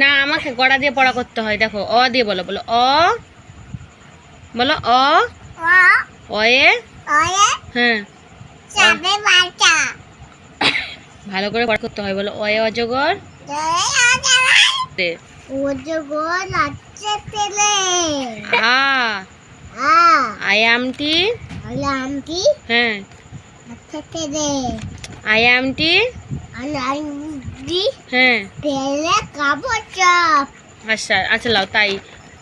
না, আমাকে গড়া দিয়ে পড়া করতে হয়, দেখো, অ দিয়ে বলো বলো, অ বলো, অ, অয়ে হ্যাঁ ভালো করে পড়া করতে হয়, বলো, অয়ে অজগর, দে। আ আই আমটি আমটি হ্যাঁ আচ্ছা তেরে আই আমটি আলাইন্দি হ্যাঁ। চাপ। আচ্ছা আচ্ছা লাও তাই।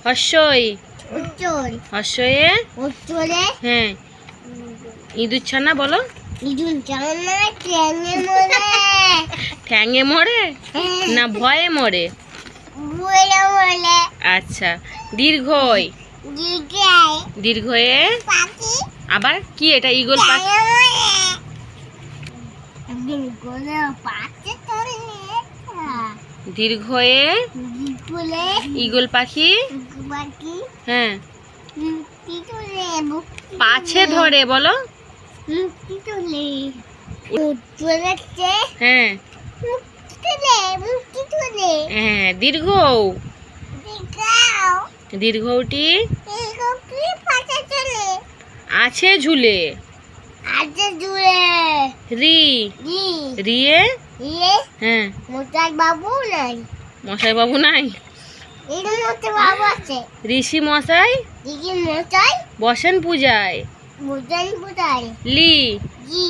হর্ষই। হর্ষয়ে উচ্চলে? হ্যাঁ। ইঁদুর ছানা বলো। ইদুন জানা ট্রেনে মরে। ঠ্যাঙে মরে? না ভয়ে মরে? আচ্ছা দীর্ঘই। দীর্ঘয়ে আবার কি এটা ইগল পাখি? মরে। দীর্ঘয়ে দিগুলে ইগল পাখি? হ্যাঁ। পাছে ধরে বলো। হ্যাঁ। হ্যাঁ দীর্ঘ দীর্ঘটি আছে ঝুলে। আজ জুড়ে রি। রিয়ে? ইয়ে? হ্যাঁ। মোটার বাবু নাই। মশাই বাবু নাই বাবু আছে। ঋষি মশাই? দিদি মোটাই বসেন পূজায়। মোটাই মোটাই লি। জি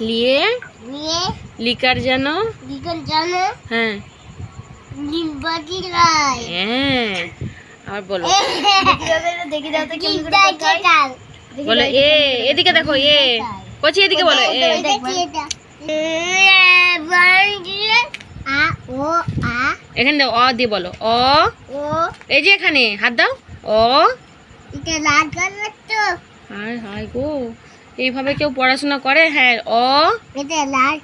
লিয়ে? নিয়ে লিকার যেন? জানো হ্যাঁ। লাই। হ্যাঁ। আবার বলো। দেখি দাও তো কেমন করে কাল বলো এ এদিকে দেখো এ। কচি এদিকে বলো এ। এখানে অ দিয়ে বলো অ এই যে এখানে হাত দাও অ হায় হায় এইভাবে কেউ পড়াশোনা করে হ্যাঁ অ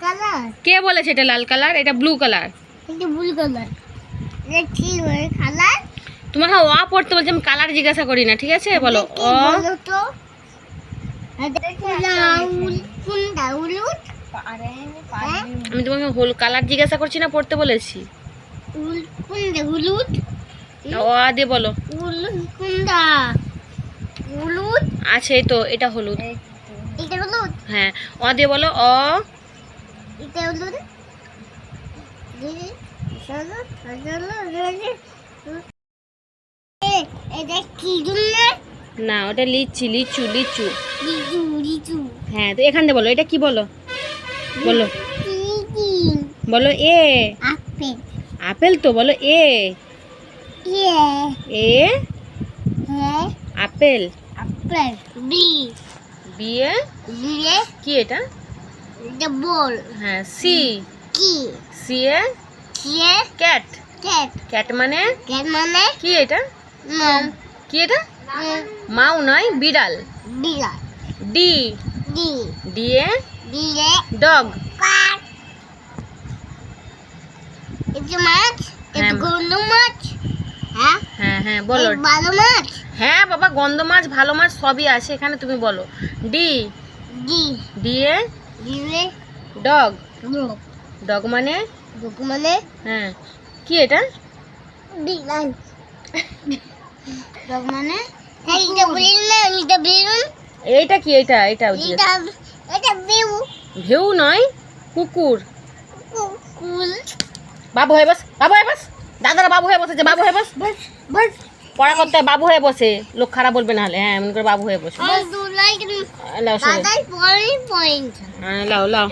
কালার কে বলেছে এটা লাল কালার এটা ব্লু কালার তোমাকে অ পড়তে বলছে আমি কালার জিজ্ঞাসা করি না ঠিক আছে বলো অ আমি তোমাকে হোল কালার জিজ্ঞাসা করছি না পড়তে বলেছি। উলুট অ দিয়ে বলো। কুন্ডা আছে তো এটা হলুদ। এটা হ্যাঁ অ দিয়ে বলো অ। এটা না ওটা লিচি লিচু লিচু। লিচু লিচু। হ্যাঁ তো এখান দিয়ে বলো এটা কি বলো? বলো। বলো এ। আপেল আপেল তো বলো A. A. Apple. Apple. B. বিয়ে দিয়ে কি এটা? এটা বল। হ্যাঁ সি। কি? সি এ? কে ক্যাট। ক্যাট। ক্যাট মানে? ক্যাট মানে? কি এটা? কি এটা? মাউ নয় বিড়াল। বিড়াল। ডি। ডি। ডি এ? দিয়ে ডগ কাক এটা মাছ এটা হ্যাঁ। গন্ড মাছ হ্যাঁ হ্যাঁ হ্যাঁ বলো। এই ভালো মাছ হ্যাঁ বাবা গন্ধ মাছ ভালো মাছ সবই আছে এখানে তুমি বলো। ডি। ডি ডি এ? ডগ ডগ মানে? লোক মানে? হ্যাঁ। কি এটা? বিড়াল লোক মানে? হ্যাঁ এটা বেলুন না এটা এইটা কি এইটা? এটা এটা বিউ ভেউ নয় কুকুর। বাবু হয়ে বস বাবু হয়ে বস। দাদারা বাবু হয়ে বসেছে বাবু হয়ে বস। পড়া করতে বাবু হয়ে বসে লোক খারাপ বলবে না হলে। হ্যাঁ এমন করে বাবু হয়ে বসে। লাও লাও